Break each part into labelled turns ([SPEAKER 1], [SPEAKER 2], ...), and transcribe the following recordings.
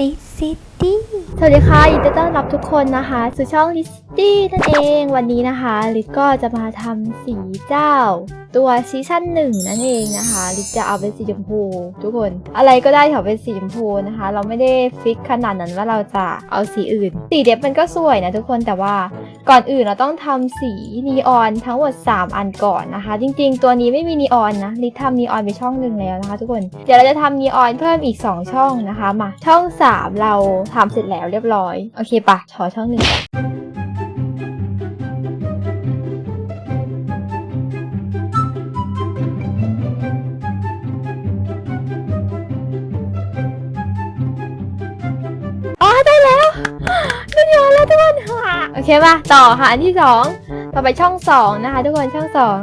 [SPEAKER 1] ลิ ซิตี้สวัสดีค่ะยินดีต้อนรับทุกคนนะคะ สู่ช่องลิซิตี้นั่นเองวันนี้นะคะลิศก็จะมาทำสีเจ้า ตัวซีซั่นหนึ่งนั่นเองนะคะลิศจะเอาเป็นสีชมพู ทุกคน อะไรก็ได้ขอเป็นสีชมพูนะคะ เราไม่ได้ฟิกขนาดนั้นว่าเราจะเอาสีอื่น สีเด็บมันก็สวยนะทุกคนแต่ว่าก่อนอื่นเราต้องทำสีนีออนทั้งหมด 3 อันก่อนนะคะ จริงๆ ตัวนี้ไม่มีนีออนนะลิทำนีออนไปช่องหนึ่งแล้วนะคะ ทุกคนเดี๋ยวเราจะทำนีออนเพิ่มอีก 2 ช่องนะคะมาช่อง 3 เราทำเสร็จแล้วเรียบร้อย โอเคปะขอช่องหนึ่งอ๋อได้แล้วได้นีออนแล้วทุกคนค่ะ โอเคปะต่อค่ะอันที่สอง ต่อไปช่องสองนะคะ ทุกคนช่องสอง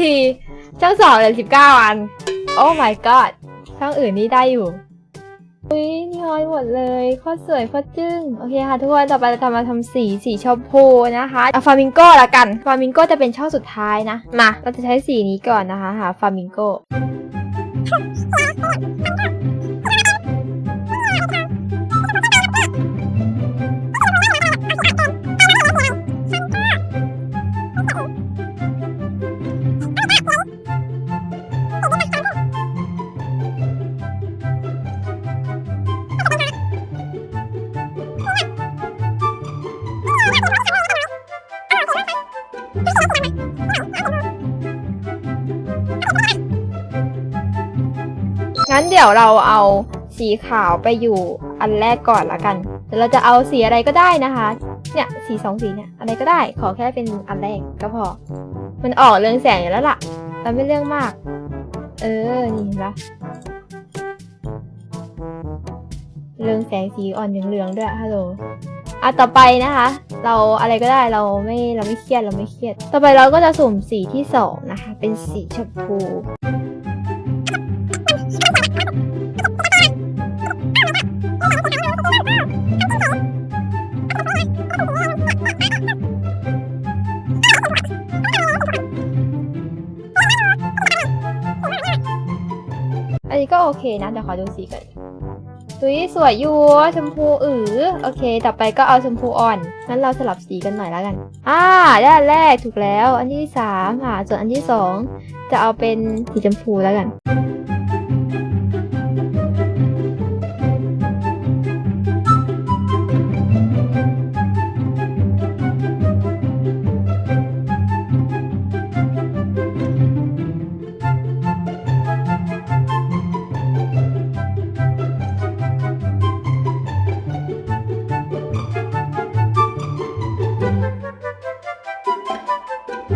[SPEAKER 1] ทีช่องสองเหลือสิบเก้าอัน โอ้ my god ช่องอื่นนี่ได้อยู่อุ้ยนี่น้อยหมดเลยโคตรสวยโคตรจึ้ง โอเคค่ะทุกคนต่อไปเราจะมาทำสีสีชมพูนะคะเอาฟามิงโก้ละกัน ฟามิงโก้จะเป็นช่องสุดท้ายนะ มา เราจะใช้สีนี้ก่อนนะคะ หาฟามิงโก้ งั้นเดี๋ยวเราเอาสีขาวไปอยู่อันแรกก่อนละกันเดี๋ยวเราจะเอาสีอะไรก็ได้นะคะ เนี่ยสีสองสีเนี่ยอะไรก็ได้ขอแค่เป็นอันแรกก็พอ มันออกเรืองแสงอยู่แล้วล่ะเราไม่เรื่องมาก เออนี่เห็นปะเรืองแสงสีอ่อนเหลืองๆด้วยฮัลโหลอะต่อไปนะคะ เราอะไรก็ได้เราไม่เราไม่เครียดเราไม่เครียด ต่อไปเราก็จะสุ่มสีที่สองนะคะ เป็นสีชมพู ก็โอเคนะเดี๋ยวขอดูสีกันอุ้ยสวยอยู่ชมพูอือโอเค ต่อไปก็เอาชมพูอ่อนงั้นเราสลับสีกันหน่อยแล้วกัน อ่าด้านแรกถูกแล้ว อันที่สามค่ะส่วนอันที่สองจะเอาเป็นสีชมพูแล้วกัน วอ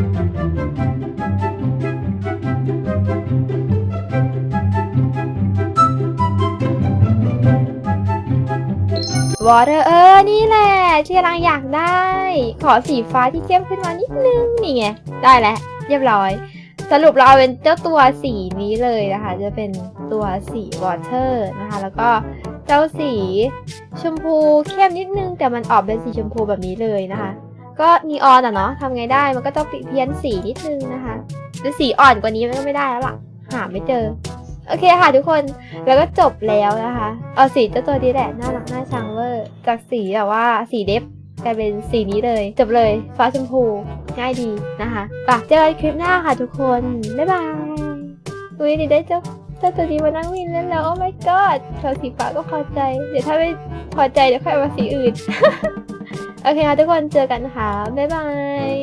[SPEAKER 1] เตอร์เออนี่แหละที่กำลังอยากได้ ขอสีฟ้าที่เข้มขึ้นมานิดนึง นี่ไง ได้แล้ว เรียบร้อย สรุปเราเอาเป็นเจ้าตัวสีนี้เลยนะคะ จะเป็นตัวสีวอเตอร์นะคะ แล้วก็เจ้าสีชมพูเข้มนิดนึง แต่มันออกเป็นสีชมพูแบบนี้เลยนะคะ ก็นีออนอะเนาะทำไงได้มันก็ต้องเพี้ยนสีนิดนึงนะคะหรือสีอ่อนกว่านี้มันก็ไม่ได้แล้วล่ะ หาไม่เจอ โอเคค่ะทุกคนแล้วก็จบแล้วนะคะ เอาสีเจ้าตัวนี้แหละน่ารักน่าชังเวอร์ จากสีแบบว่าสีเดฟกลายเป็นสีนี้เลย จบเลยฟ้าชมพูง่ายดีนะคะไปเจอกันคลิปหน้าค่ะทุกคน บ๊ายบายอุ้ยนี่ได้เจ้าเจ้าตัวนี้มานั่งวินเล่นแล้ว โอ้ my god ชาวสีฟ้าก็พอใจ เดี๋ยวถ้าไม่พอใจเดี๋ยวค่อยมาสีอื่น โอเคค่ะทุกคนเจอกันค่ะ บ๊ายบาย